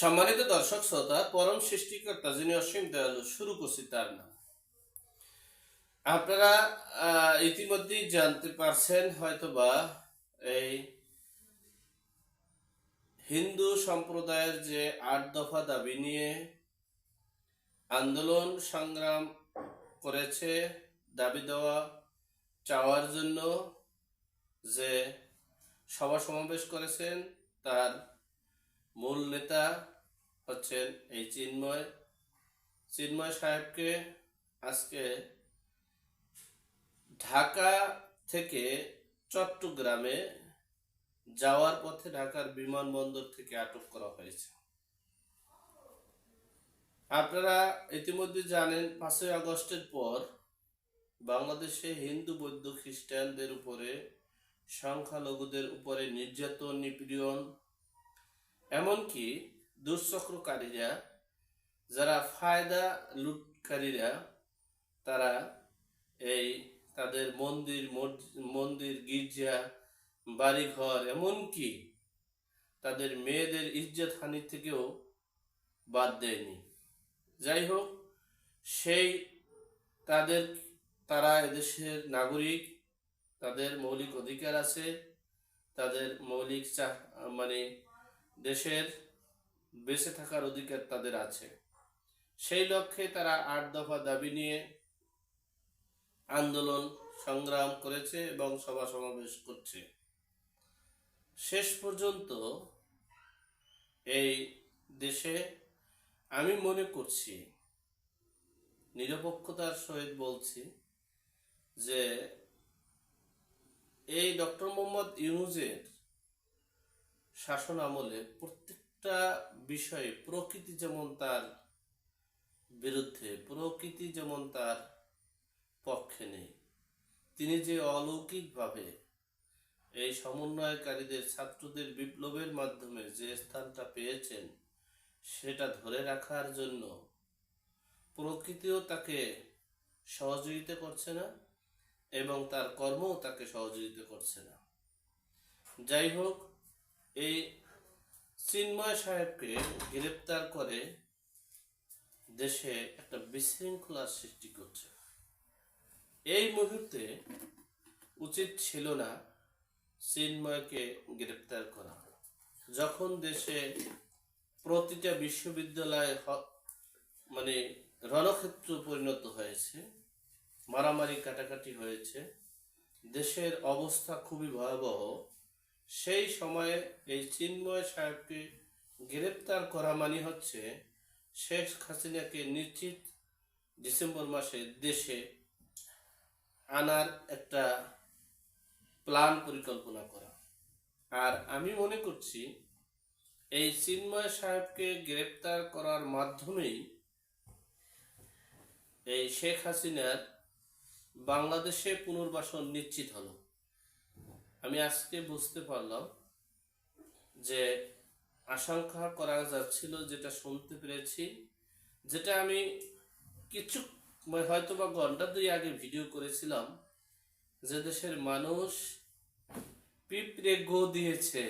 সম্মানিত দর্শক শ্রোতা, পরম সৃষ্টিকর্তা যিনি অসীম দয়ালু শুরু করছি তার নাম। আপনারা ইতিমধ্যেই জানতে পারছেন হয়তোবা এই হিন্দু সম্প্রদায়ের যে আট দফা দাবি নিয়ে আন্দোলন সংগ্রাম করেছে, দাবি দেওয়া চাওয়ার জন্য যে সভা সমাবেশ করেছেন, তার মূল নেতা হচ্ছেন এই চিন্ময়। চিন্ময় সাহেবকে আজকে ঢাকা থেকে চট্টগ্রামে যাওয়ার পথে ঢাকার বিমানবন্দর থেকে আটক করা হয়েছে। আপনারা ইতিমধ্যে জানেন, পাঁচই আগস্টের পর বাংলাদেশে হিন্দু, বৌদ্ধ, খ্রিস্টানদের উপরে সংখ্যালঘুদের উপরে নির্যাতন, নিপীড়ন এমনকি দুঃচক্রকারীরা, যারা ফায়দা লুটকারীরা, তারা এই তাদের মন্দির মন্দির, গির্জা, বাড়িঘর, এমনকি তাদের মেয়েদের ইজ্জত হানি থেকেও বাদ দেয়নি। যাই হোক, সেই তাদের, তারা এদেশের নাগরিক, তাদের মৌলিক অধিকার আছে, তাদের মৌলিক চাহ মানে দেশের বেঁচে থাকার অধিকার তাদের আছে। সেই লক্ষ্যে তারা আট দফা দাবি নিয়ে আন্দোলন সংগ্রাম করেছে এবং সভা সমাবেশ করছে। শেষ পর্যন্ত এই দেশে আমি মনে করছি, নিরপেক্ষতার সহিত বলছি যে এই ডক্টর মোহাম্মদ ইউনুজের শাসন আমলে প্রত্যেকটা বিষয়ে প্রকৃতি যেমন তার বিরুদ্ধে, প্রকৃতি যেমন তার পক্ষে নেই। তিনি যে অলৌকিকভাবে এই সমন্বয়কারীদের, ছাত্রদের বিপ্লবের মাধ্যমে যে স্থানটা পেয়েছেন, সেটা ধরে রাখার জন্য প্রকৃতিও তাকে সহযোগিতা করছে না এবং তার কর্মও তাকে সহযোগিতা করছে না। যাই হোক এই চিন্ময় সাহেবকে গ্রেপ্তার করে দেশে একটা বিশৃঙ্খলার সৃষ্টি করছে। এই মুহূর্তে উচিত ছিল না চিন্ময়কে গ্রেপ্তার করা। যখন দেশে প্রতিটা বিশ্ববিদ্যালয় মানে রণক্ষেত্র পরিণত হয়েছে, মারামারি কাটাকাটি হয়েছে, দেশের অবস্থা খুবই ভয়াবহ সেই সময়ে এই চিন্ময় সাহেবকে গ্রেপ্তার করা মানে হচ্ছে শেখ হাসিনাকে নিশ্চিত ডিসেম্বর মাসে দেশে আনার একটা প্ল্যান পরিকল্পনা করা। আর আমি মনে করছি এই চিন্ময় সাহেবকে গ্রেপ্তার করার মাধ্যমেই এই শেখ হাসিনার বাংলাদেশে পুনর্বাসন নিশ্চিত হলো। আমি আজকে বুঝতে পারলাম যে আশঙ্কা করা যাচ্ছিল যেটা শুনতে পেরেছি যেটা আমি কিছু মানে হয়তো বা ঘণ্টা দুই আগে ভিডিও করেছিলাম যে দেশের মানুষ পিঁপড়ে গো দিয়েছে।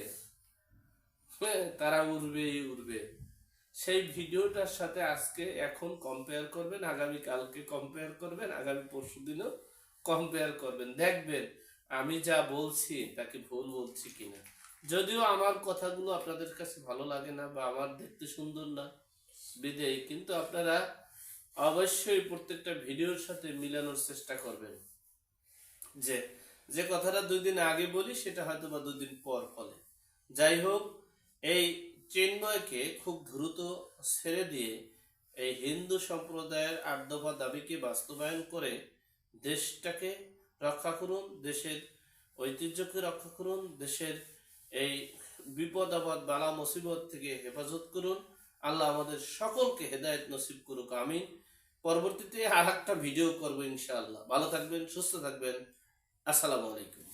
হ্যাঁ, তারা উড়বেই উড়বে। সেই ভিডিওটার সাথে আজকে এখন কম্পেয়ার করবেন আগামী কালকে কম্পেয়ার করবেন আগামী পরশু দিনও কম্পেয়ার করবেন। দেখবেন আমি যা বলছি, তাকে ভুল বলছি কিনা? যদিও আমার কথাগুলো আপনাদের কাছে ভালো লাগে না বা আমার দেখতে সুন্দর না বিদেয় কিন্তু আপনারা অবশ্যই প্রত্যেকটা ভিডিওর সাথে মিলানোর চেষ্টা করবেন। যে যে কথাটা দুই দিন আগে বলি, সেটা হয়তো বা দুদিন পর ফলে যাই হোক, এই চিন্ময়কে খুব দ্রুত ছেড়ে দিয়ে এই হিন্দু সম্প্রদায়ের আট দাবিকে বাস্তবায়ন করে দেশটাকে রক্ষা করুন, দেশের ঐতিহ্যকে রক্ষা করুন, দেশের এই বিপদ, আপদ, বালা, মুসিবত থেকে হেফাজত করুন। আল্লাহ আমাদের সকলকে হেদায়ত নসিব করুক আমি পরবর্তীতে আর একটা ভিডিও করব ইনশাআল্লাহ। ভালো থাকবেন, সুস্থ থাকবেন। আসসালামু আলাইকুম।